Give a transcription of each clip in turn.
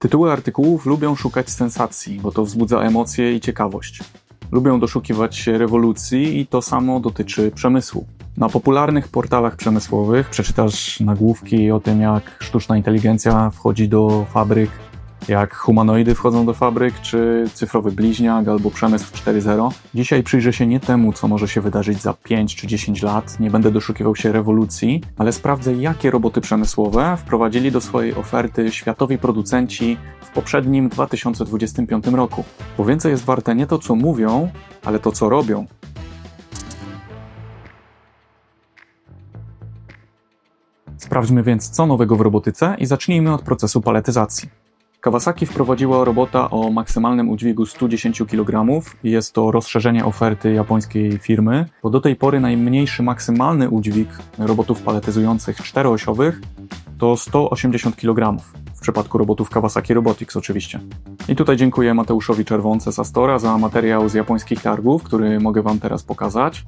Tytuły artykułów lubią szukać sensacji, bo to wzbudza emocje i ciekawość. Lubią doszukiwać się rewolucji i to samo dotyczy przemysłu. Na popularnych portalach przemysłowych przeczytasz nagłówki o tym, jak sztuczna inteligencja wchodzi do fabryk, jak humanoidy wchodzą do fabryk, czy cyfrowy bliźniak albo przemysł 4.0. Dzisiaj przyjrzę się nie temu, co może się wydarzyć za 5 czy 10 lat, nie będę doszukiwał się rewolucji, ale sprawdzę, jakie roboty przemysłowe wprowadzili do swojej oferty światowi producenci w poprzednim 2025 roku. Bo więcej jest warte nie to, co mówią, ale to, co robią. Sprawdźmy więc, co nowego w robotyce i zacznijmy od procesu paletyzacji. Kawasaki wprowadziła robota o maksymalnym udźwigu 110 kg. Jest to rozszerzenie oferty japońskiej firmy, bo do tej pory najmniejszy maksymalny udźwig robotów paletyzujących czteroosiowych to 180 kg. W przypadku robotów Kawasaki Robotics oczywiście. I tutaj dziękuję Mateuszowi Czerwonce z Astora za materiał z japońskich targów, który mogę Wam teraz pokazać.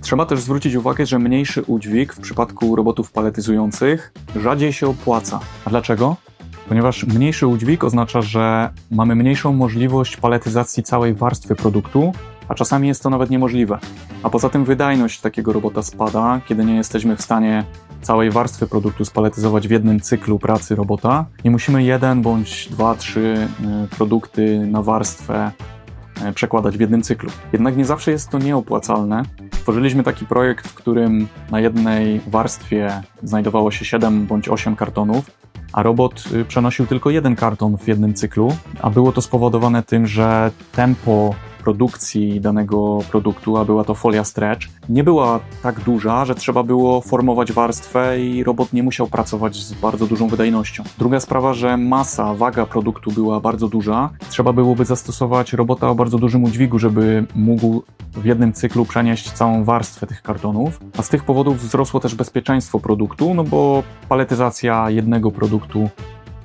Trzeba też zwrócić uwagę, że mniejszy udźwig w przypadku robotów paletyzujących rzadziej się opłaca. A dlaczego? Ponieważ mniejszy udźwig oznacza, że mamy mniejszą możliwość paletyzacji całej warstwy produktu, a czasami jest to nawet niemożliwe. A poza tym wydajność takiego robota spada, kiedy nie jesteśmy w stanie całej warstwy produktu spaletyzować w jednym cyklu pracy robota i musimy jeden bądź dwa, trzy y, produkty na warstwę y, przekładać w jednym cyklu. Jednak nie zawsze jest to nieopłacalne. Tworzyliśmy taki projekt, w którym na jednej warstwie znajdowało się 7 bądź 8 kartonów, a robot y, przenosił tylko jeden karton w jednym cyklu, a było to spowodowane tym, że tempo produkcji danego produktu, a była to folia stretch, nie była tak duża, że trzeba było formować warstwę i robot nie musiał pracować z bardzo dużą wydajnością. Druga sprawa, że masa, waga produktu była bardzo duża, trzeba byłoby zastosować robota o bardzo dużym udźwigu, żeby mógł w jednym cyklu przenieść całą warstwę tych kartonów, a z tych powodów wzrosło też bezpieczeństwo produktu, no bo paletyzacja jednego produktu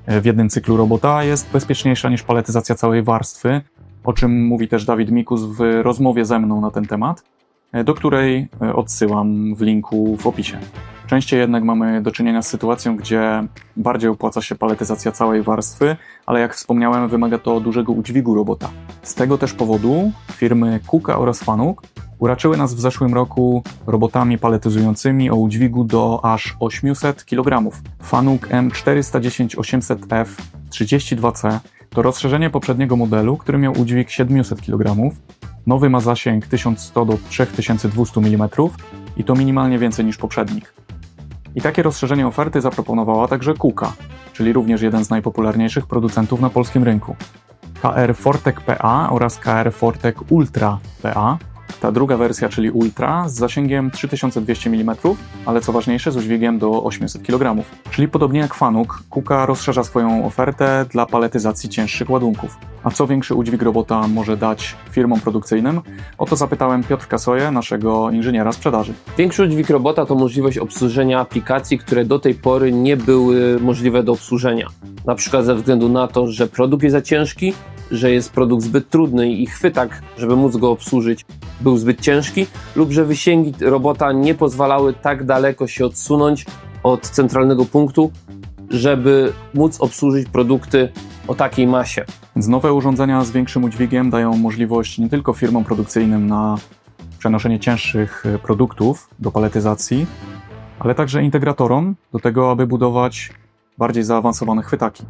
w jednym cyklu robota jest bezpieczniejsza niż paletyzacja całej warstwy, o czym mówi też Dawid Mikus w rozmowie ze mną na ten temat, e, do której e, odsyłam w linku w opisie. Częściej jednak mamy do czynienia z sytuacją, gdzie bardziej opłaca się paletyzacja całej warstwy, ale jak wspomniałem, wymaga to dużego udźwigu robota. Z tego też powodu firmy Kuka oraz Fanuk uraczyły nas w zeszłym roku robotami paletyzującymi o udźwigu do aż 800 kg. Fanuk M410-800F 32C to rozszerzenie poprzedniego modelu, który miał udźwig 700 kg. Nowy ma zasięg 1100 do 3200 mm i to minimalnie więcej niż poprzednik. I takie rozszerzenie oferty zaproponowała także Kuka, czyli również jeden z najpopularniejszych producentów na polskim rynku. KR Fortec PA oraz KR Fortec Ultra PA ta druga wersja, czyli Ultra, z zasięgiem 3200 mm, ale co ważniejsze, z udźwigiem do 800 kg. Czyli podobnie jak Fanuk, Kuka rozszerza swoją ofertę dla paletyzacji cięższych ładunków. A co większy udźwig robota może dać firmom produkcyjnym? O to zapytałem Piotrka Soję, naszego inżyniera sprzedaży. Większy udźwig robota to możliwość obsłużenia aplikacji, które do tej pory nie były możliwe do obsłużenia. Na przykład ze względu na to, że produkt jest za ciężki, że jest produkt zbyt trudny i chwytak, żeby móc go obsłużyć, był zbyt ciężki, lub że wysięgi robota nie pozwalały tak daleko się odsunąć od centralnego punktu, żeby móc obsłużyć produkty o takiej masie. Więc nowe urządzenia z większym udźwigiem dają możliwość nie tylko firmom produkcyjnym na przenoszenie cięższych e, produktów do paletyzacji, ale także integratorom do tego, aby budować bardziej zaawansowane chwytaki.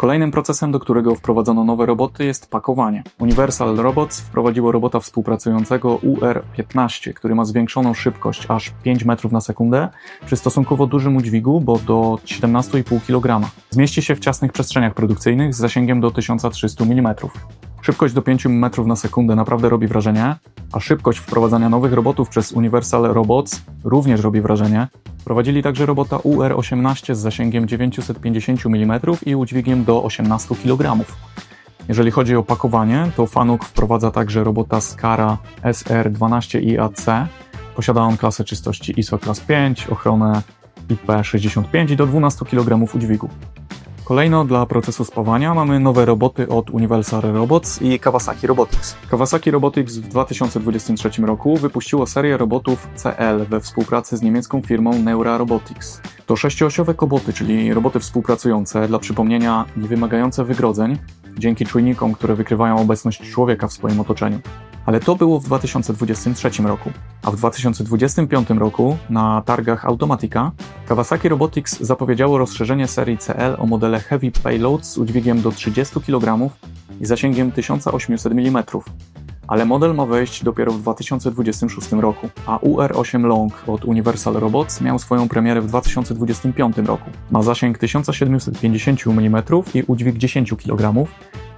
Kolejnym procesem, do którego wprowadzono nowe roboty jest pakowanie. Universal Robots wprowadziło robota współpracującego UR-15, który ma zwiększoną szybkość aż 5 metrów na sekundę przy stosunkowo dużym udźwigu, bo do 17,5 kg. Zmieści się w ciasnych przestrzeniach produkcyjnych z zasięgiem do 1300 mm. Szybkość do 5 metrów na sekundę naprawdę robi wrażenie, a szybkość wprowadzania nowych robotów przez Universal Robots również robi wrażenie. Prowadzili także robota UR-18 z zasięgiem 950 mm i udźwigiem do 18 kg. Jeżeli chodzi o pakowanie, to Fanuk wprowadza także robota Skara SR12IAC. Posiada on klasę czystości ISO Class 5, ochronę IP65 i do 12 kg udźwigu. Kolejno dla procesu spawania mamy nowe roboty od Universal Robots i Kawasaki Robotics. Kawasaki Robotics w 2023 roku wypuściło serię robotów CL we współpracy z niemiecką firmą Neura Robotics. To sześcioosiowe koboty, czyli roboty współpracujące, dla przypomnienia niewymagające wygrodzeń, dzięki czujnikom, które wykrywają obecność człowieka w swoim otoczeniu. Ale to było w 2023 roku. A w 2025 roku na targach Automatica Kawasaki Robotics zapowiedziało rozszerzenie serii CL o modele Heavy Payload z udźwigiem do 30 kg i zasięgiem 1800 mm. Ale model ma wejść dopiero w 2026 roku, a UR8 Long od Universal Robots miał swoją premierę w 2025 roku. Ma zasięg 1750 mm i udźwig 10 kg,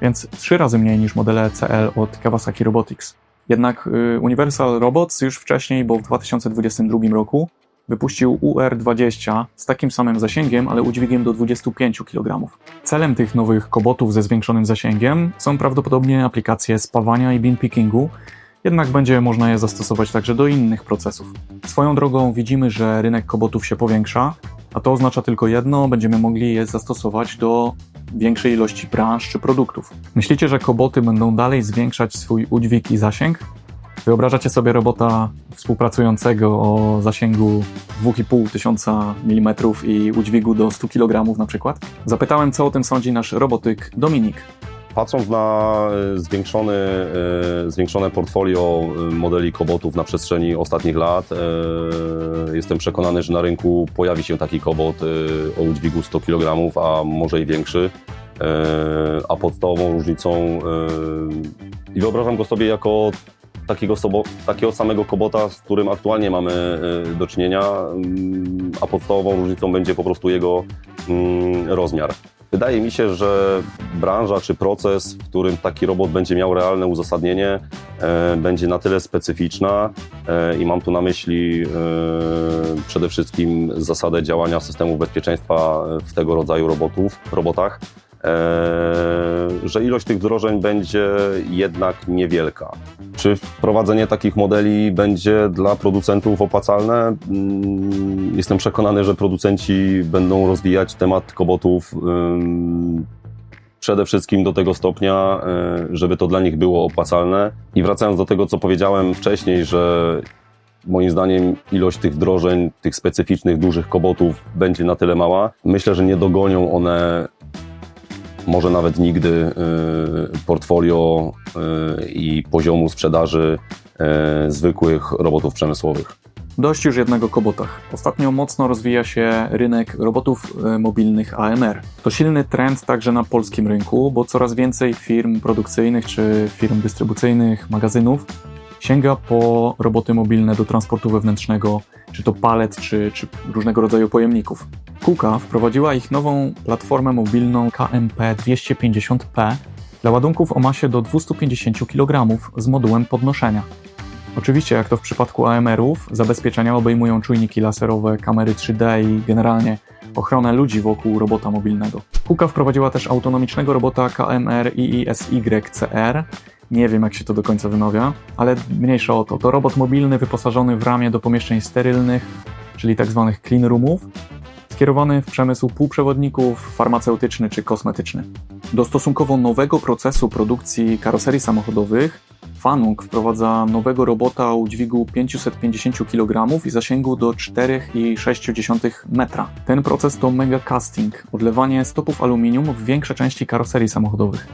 więc trzy razy mniej niż modele CL od Kawasaki Robotics. Jednak y, Universal Robots już wcześniej, bo w 2022 roku, wypuścił UR20 z takim samym zasięgiem, ale udźwigiem do 25 kg. Celem tych nowych kobotów ze zwiększonym zasięgiem są prawdopodobnie aplikacje spawania i bin pickingu, jednak będzie można je zastosować także do innych procesów. Swoją drogą widzimy, że rynek kobotów się powiększa, a to oznacza tylko jedno, będziemy mogli je zastosować do większej ilości branż czy produktów. Myślicie, że koboty będą dalej zwiększać swój udźwig i zasięg? Wyobrażacie sobie robota współpracującego o zasięgu 2,5 tysiąca mm i udźwigu do 100 kg na przykład? Zapytałem, co o tym sądzi nasz robotyk Dominik. Patrząc na e, zwiększony, e, zwiększone portfolio e, modeli kobotów na przestrzeni ostatnich lat, jestem przekonany, że na rynku pojawi się taki kobot o udźwigu 100 kg, a może i większy. A podstawową różnicą i wyobrażam go sobie jako takiego, sobo, takiego samego kobota, z którym aktualnie mamy e, do czynienia, mm, a podstawową różnicą będzie po prostu jego mm, rozmiar. Wydaje mi się, że branża czy proces, w którym taki robot będzie miał realne uzasadnienie, e, będzie na tyle specyficzna e, i mam tu na myśli e, przede wszystkim zasadę działania systemów bezpieczeństwa w tego rodzaju robotów, robotach, że ilość tych wdrożeń będzie jednak niewielka. Czy wprowadzenie takich modeli będzie dla producentów opłacalne? Mm, Jestem przekonany, że producenci będą rozwijać temat kobotów przede wszystkim do tego stopnia, y, żeby to dla nich było opłacalne. I wracając do tego, co powiedziałem wcześniej, że moim zdaniem ilość tych wdrożeń, tych specyficznych, dużych kobotów będzie na tyle mała. Myślę, że nie dogonią one może nawet nigdy y, portfolio y, i poziomu sprzedaży y, zwykłych robotów przemysłowych. Dość już jednego o kobotach. Ostatnio mocno rozwija się rynek robotów mobilnych AMR. To silny trend także na polskim rynku, bo coraz więcej firm produkcyjnych czy firm dystrybucyjnych, magazynów sięga po roboty mobilne do transportu wewnętrznego, czy to palet, czy, czy różnego rodzaju pojemników. KUKA wprowadziła ich nową platformę mobilną KMP 250P dla ładunków o masie do 250 kg z modułem podnoszenia. Oczywiście, jak to w przypadku AMR-ów, zabezpieczenia obejmują czujniki laserowe, kamery 3D i generalnie ochronę ludzi wokół robota mobilnego. KUKA wprowadziła też autonomicznego robota KMR IISY-CR. Nie wiem, jak się to do końca wymawia, ale mniejsza o to. To robot mobilny wyposażony w ramię do pomieszczeń sterylnych, czyli tzw. clean roomów, skierowany w przemysł półprzewodników, farmaceutyczny czy kosmetyczny. Do stosunkowo nowego procesu produkcji karoserii samochodowych Fanuc wprowadza nowego robota o udźwigu 550 kg i zasięgu do 4,6 metra. Ten proces to mega casting, odlewanie stopów aluminium w większe części karoserii samochodowych.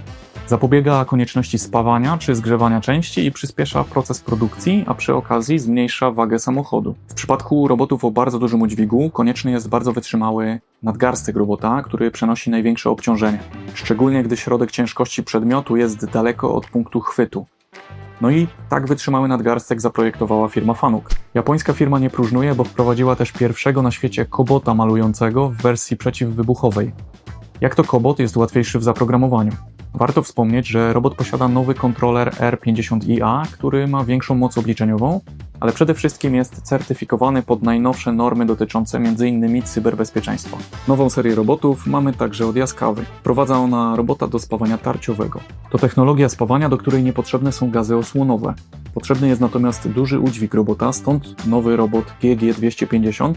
Zapobiega konieczności spawania czy zgrzewania części i przyspiesza proces produkcji, a przy okazji zmniejsza wagę samochodu. W przypadku robotów o bardzo dużym udźwigu konieczny jest bardzo wytrzymały nadgarstek robota, który przenosi największe obciążenie, szczególnie gdy środek ciężkości przedmiotu jest daleko od punktu chwytu. No i tak wytrzymały nadgarstek zaprojektowała firma Fanuc. Japońska firma nie próżnuje, bo wprowadziła też pierwszego na świecie kobota malującego w wersji przeciwwybuchowej. Jak to kobot jest łatwiejszy w zaprogramowaniu? Warto wspomnieć, że robot posiada nowy kontroler R50IA, który ma większą moc obliczeniową, ale przede wszystkim jest certyfikowany pod najnowsze normy dotyczące m.in. cyberbezpieczeństwa. Nową serię robotów mamy także od Jaskawy. Wprowadza ona robota do spawania tarciowego. To technologia spawania, do której niepotrzebne są gazy osłonowe. Potrzebny jest natomiast duży udźwig robota, stąd nowy robot GG250,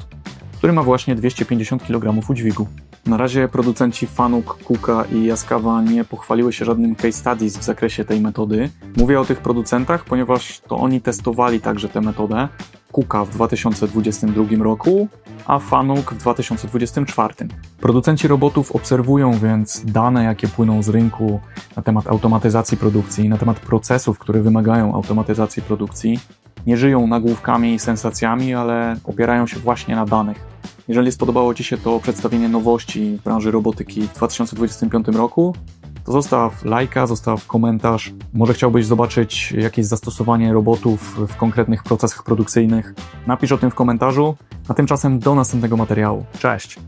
który ma właśnie 250 kg udźwigu. Na razie producenci Fanuc, Kuka i Jaskawa nie pochwaliły się żadnym case studies w zakresie tej metody. Mówię o tych producentach, ponieważ to oni testowali także tę metodę. Kuka w 2022 roku, a Fanuc w 2024. Producenci robotów obserwują więc dane, jakie płyną z rynku na temat automatyzacji produkcji, na temat procesów, które wymagają automatyzacji produkcji. Nie żyją nagłówkami i sensacjami, ale opierają się właśnie na danych. Jeżeli spodobało Ci się to przedstawienie nowości w branży robotyki w 2025 roku, to zostaw lajka, zostaw komentarz. Może chciałbyś zobaczyć jakieś zastosowanie robotów w konkretnych procesach produkcyjnych. Napisz o tym w komentarzu, a tymczasem do następnego materiału. Cześć!